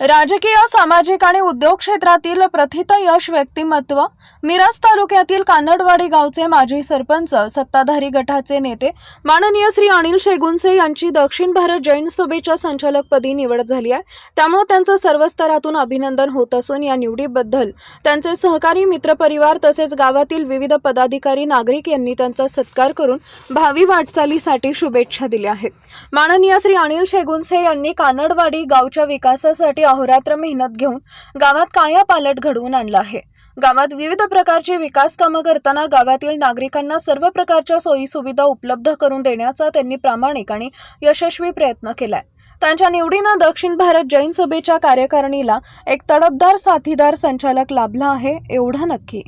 राजकीय सामाजिक आणि उद्योग क्षेत्रातील प्रथित यश व्यक्तिमत्व मिरज तालुक्यातील कानडवाडी गावचे माजी सरपंच सत्ताधारी गटाचे नेते माननीय श्री अनिल शेगुनसे यांची दक्षिण भारत जैन सभेच्या संचालकपदी निवड झाली आहे. त्यामुळे त्यांचं सर्व स्तरातून अभिनंदन होत असून या निवडीबद्दल त्यांचे सहकारी मित्रपरिवार तसेच गावातील विविध पदाधिकारी नागरिक यांनी त्यांचा सत्कार करून भावी वाटचालीसाठी शुभेच्छा दिल्या आहेत. माननीय श्री अनिल शेगुनसे यांनी कानडवाडी गावच्या विकासासाठी अहोरात्र मेहनत घेऊन गावात काया पालट घडवून आणला आहे. गावात विविध प्रकारची विकास कामं करताना गावातील नागरिकांना सर्व प्रकारच्या सोयी सुविधा उपलब्ध करून देण्याचा त्यांनी प्रामाणिक आणि यशस्वी प्रयत्न केलाय. त्यांच्या निवडीनं दक्षिण भारत जैन सभेच्या कार्यकारिणीला एक तडफदार साथीदार संचालक लाभला आहे एवढं नक्की.